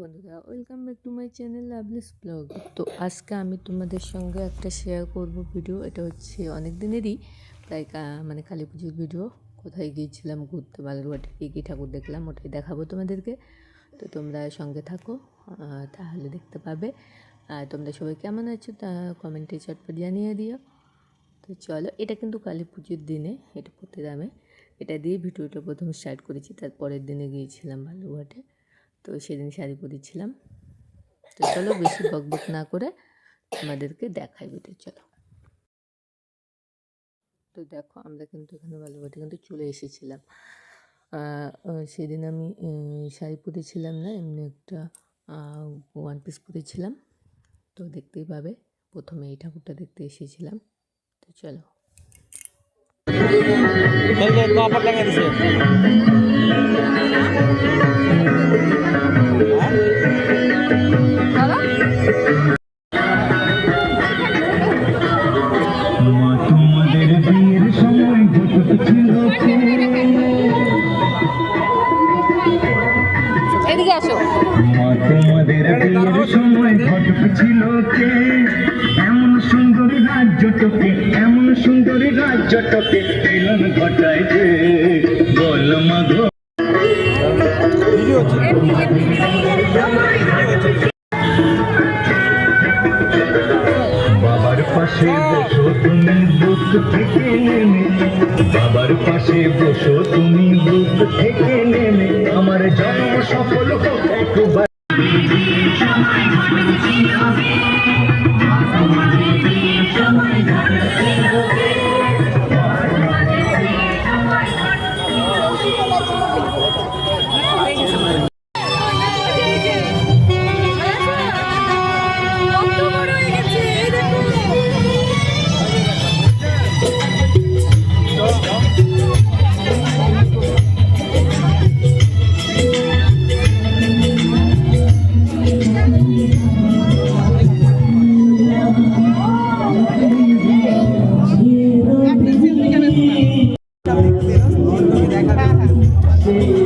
বন্ধুরা welcome back to my channel Lovely's blog তো আজকে আমি তোমাদের সঙ্গে একটা শেয়ার করব ভিডিও এটা হচ্ছে অনেক দিনেরই প্রায় মানে কালী পুজোর ভিডিও কোথায় গিয়েছিলাম, ঘুরতে, বালুরঘাটে কী কী ঠাকুর দেখলাম, ওটাই দেখাবো তোমাদেরকে। তো তোমরা সঙ্গে থাকো তাহলে দেখতে পাবে। আর তোমরা সবাই কেমন আছো, তা কমেন্টে চটপট জানিয়ে দিও। তো চলো, এটা কিন্তু কালী পুজোর দিনে, এটা প্রতিদামে এটা দিয়ে ভিডিওটা প্রথম স্টার্ট করেছি তারপরের দিনে গিয়েছিলাম বালুরঘাটে। তো সেদিন শাড়ি পরেছিলাম। তো চলো বেশি বকবক না করে আমাদেরকে দেখাই ভিডিও চলো। তো দেখো, আমরা কিন্তু এখানে বালুরঘাটে কিন্তু চলে এসেছিলাম। সেদিন আমি শাড়ি পরেছিলাম না, এমনি একটা ওয়ান পিস পরেছিলাম। তো দেখতেই পাবে, প্রথমে এই ঠাকুরটা দেখতে এসেছিলাম। তো চলো। কপার লাগা দিছে মা তোমাদের বিয়ের সময় ঘটক ছিল কে? এদিকে আসো তোমাদের বিয়ের সময় ঘটক ছিল কে? রাজ্যটকে মিলন ঘটায় যে বল হচ্ছে বাবার পাশে বসো তুমি, বুক থেকে নেমে। বাবার পাশে বসো তুমি, বুক থেকে নেমে। আমার জন্ম সফল একবার। সেখানে see.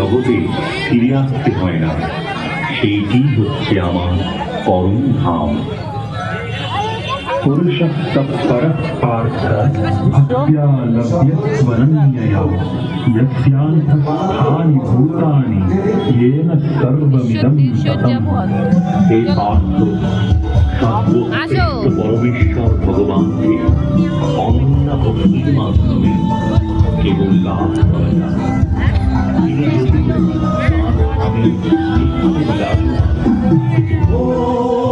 জগতে ফিরে আসতে হয় না। সেইটি হচ্ছে আমার পরম ধাম। भूतानि येन सर्वमिदं शतम् পরমেশ্বর ভগবানকে অনন্য ভক্তির মাধ্যমে কেবল লাভ করা যায় Oh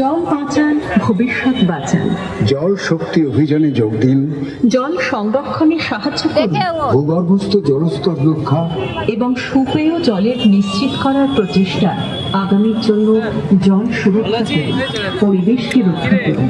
জল বাঁচান ভবিষ্যৎ বাঁচান। জল শক্তি অভিযানে যোগ দিন। জল সংরক্ষণে সাহায্য করুন। ভূগর্ভস্থ জলস্তর রক্ষা। এবং সুপেয় জলের নিশ্চিত করার প্রচেষ্টা আগামীর জন্য জল সুরক্ষা করুন পরিবেশকে রক্ষা করুন।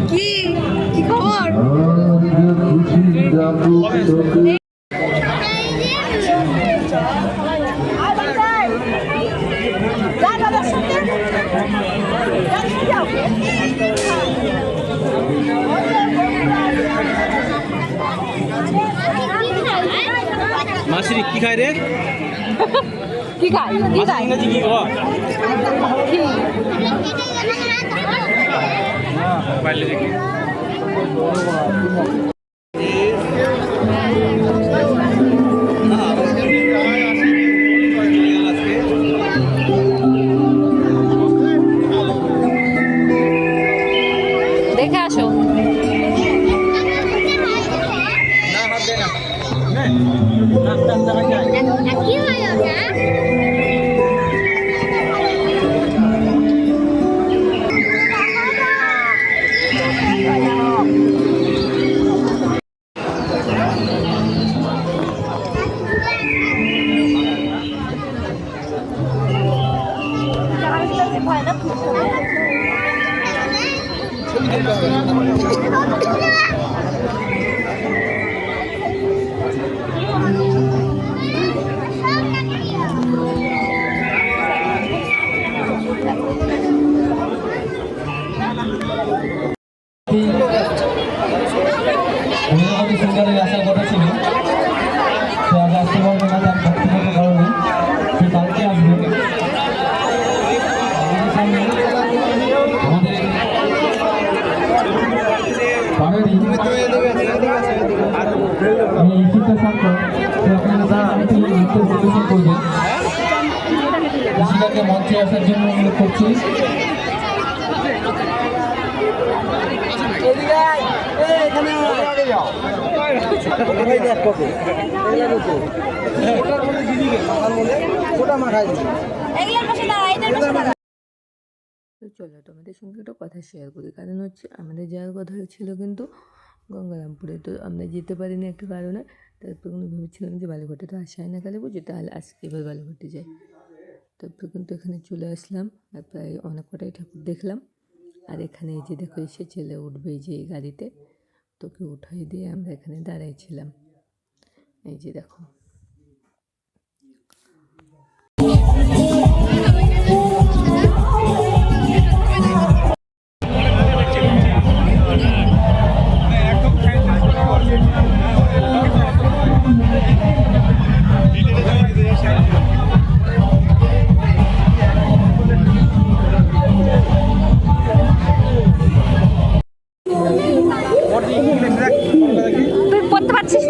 মাসিরি কি খায় রে? কি খায়? কি মাসির ইংরেজি কি? কি পারলে দেখি দেখে। ঈশিতাকে মঞ্চে আসার জন্য অনুরোধ করছি। চলো, তোমাদের সঙ্গে একটা কথা শেয়ার করি। কারণ হচ্ছে আমাদের যাওয়ার কথা ছিল কিন্তু গঙ্গারামপুরে। তো আমরা যেতে পারিনি একটা কারণে। তারপর কিন্তু ভেবেছিলাম যে বালুঘাটে তো আসা হয় না কালে পুজো তাহলে আজকে এবার বালুঘাটে যাই। তারপর কিন্তু এখানে চলে আসলাম, আর প্রায় অনেক কটাই ঠাকুর দেখলাম। আর এখানে এই যে দেখো, এসে ছেলে উঠবে যে এই গাড়িতে, তোকে উঠাই দিয়ে আমরা এখানে দাঁড়াইছিলাম। এই যে দেখো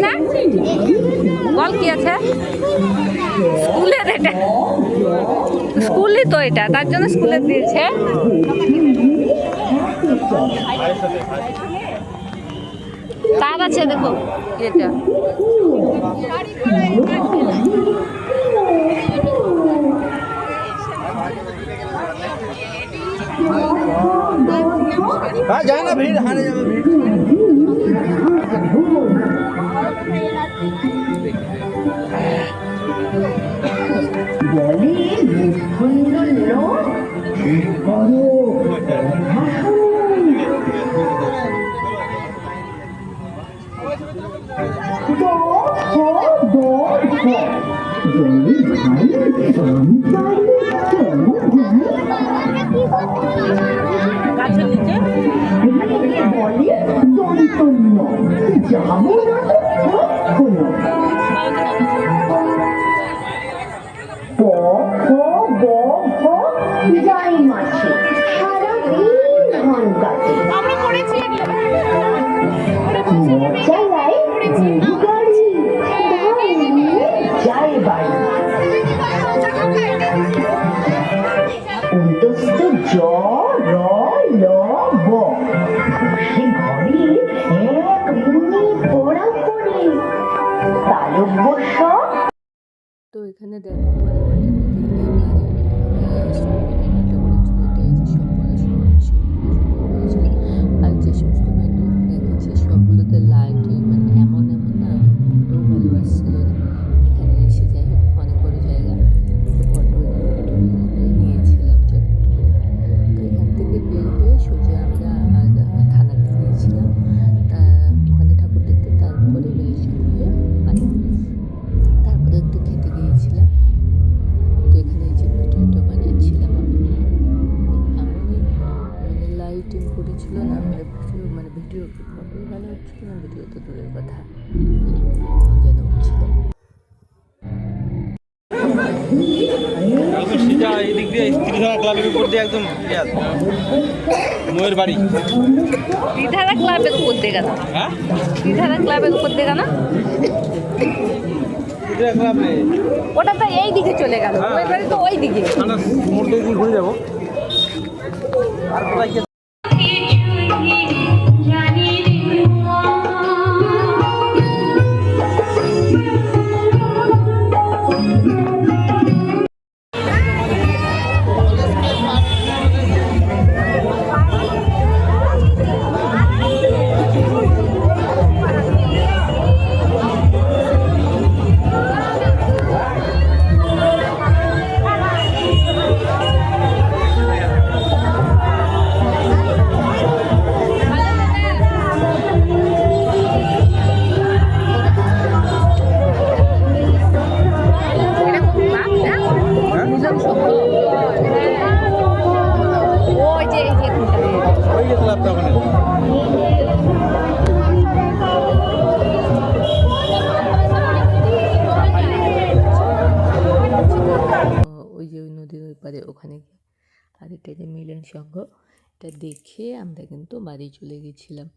না বল কি আছে? স্কুলের এটা। স্কুলই তো এটা তার জন্য স্কুলে দিয়েছে। তার আছে দেখো। এটা। হ্যাঁ যায় না ভিড় হারে যাবে ভিড়। 여기 무슨 일로? 바로 너너너 여기 가는 전달 আমরা ভালো ভিডিও তো দূরের কথা। যেন উঠছিল ত্রিধারা ক্লাবের উপর দিয়ে একদম আছে। ময়ের বাড়ি। দিধারা ক্লাবের উপর গেল হ্যাঁ? ওটা তো এই দিকে চলে গেল। বাড়ি তো ওই দিকে। দিয়ে ঘুরে যাব। ওই যে ওই নদীর ওই পারে ওখানে আর এটা যে মিলন সংঘ, এটা দেখে আমরা কিন্তু বাড়ি চলে গেছিলাম।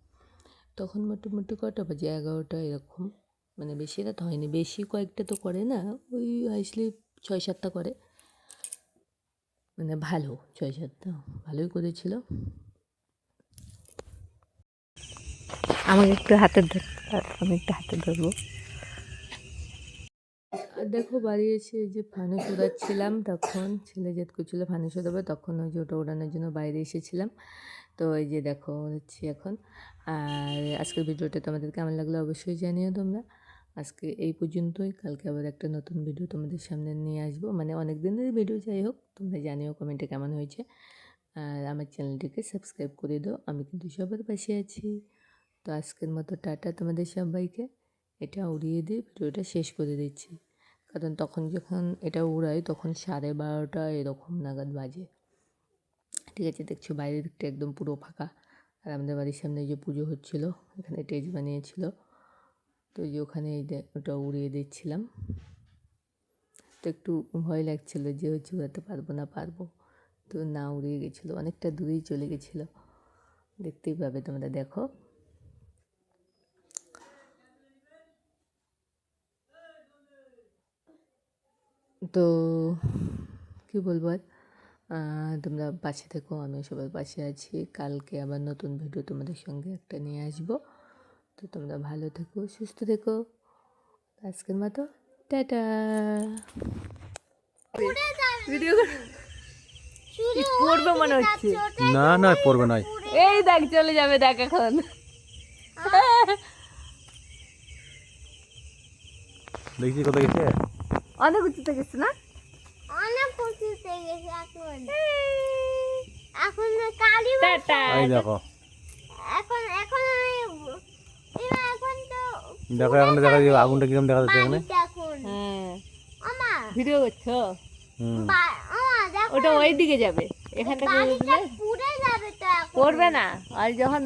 তখন মোটামুটি কটা বাজে? এগারোটা এরকম। মানে বেশি রাত হয়নি। বেশি কয়েকটা তো করে না, ওই হাইসলি ছয় সাতটা করে। মানে ভালো, ছয় সাতটা। ভালোই করেছিল। আমাকে একটু হাতে ধর, আমি একটু হাতে ধরবো। দেখো বাড়ি এসে যে ফানুস উড়াচ্ছিলাম তখন ছেলে জেদ করছিল ফানুস উড়াবে তখন ওই যে ওটা ওড়ানোর জন্য বাইরে এসেছিলাম। তো এই যে দেখো, হচ্ছে এখন। আর আজকের ভিডিওটা তোমাদের কেমন লাগল অবশ্যই জানিও তোমরা। আজকে এই পর্যন্তই, কালকে আবার একটা নতুন ভিডিও তোমাদের সামনে নিয়ে আসব। মানে অনেক দিনের ভিডিও, যাই হোক, তোমরা জানিও কমেন্টে কেমন হয়েছে। আর আমার চ্যানেলটিকে সাবস্ক্রাইব করে দাও, আমি কিন্তু সবার পাশে আছি। তো আজকের মতো টাটা তোমাদের সবাইকে। এটা উড়িয়ে দিয়ে ভিডিওটা শেষ করে দিচ্ছি। কারণ তখন যখন এটা উড়াই, তখন সাড়ে বারোটা এরকম নাগাদ বাজে। ঠিক আছে, দেখছ বাইরের দিকটা একদম পুরো ফাঁকা। আর আমাদের বাড়ির সামনে যে পুজো হচ্ছিল, এখানে টেজ বানিয়েছিল। তো যে ওখানে ওটা উড়িয়ে দিচ্ছিলাম। তো একটু ভয় লাগছিল যে হচ্ছে উড়াতে পারব না পারব। তো না উড়িয়ে গেছিল, অনেকটা দূরেই চলে গেছিল। দেখতেই পাবে তোমরা, দেখো। তো কী বলব আর? তোমরা পাশে থেকো আমি সবার পাশে আছি। কালকে আবার নতুন ভিডিও তোমাদের সঙ্গে একটা নিয়ে আসব। তো তোমরা ভালো থেকো সুস্থ থেকো। আজকের মতো টাটা! ভিডিও পড়বে মনে হচ্ছে? না না পড়বে নাই। এই দেখ চলে যাবে দেখ এখন। দেখছি কোথায় গেছে। অনেক উঁচুতে গেছে না? অনেক খুশিতে গেছে এখন। এখন কালী টাটা এই দেখো। এখন এখন আমি এখন তো দেখো এখন দেখা যাচ্ছে আগুনটা কীরকম দেখা যাচ্ছে এখানে। হ্যাঁ। আমা ভিডিও করছ? ওটা ওই দিকে যাবে। এখান পুড়ে যাবে তো করবে না। আর যখন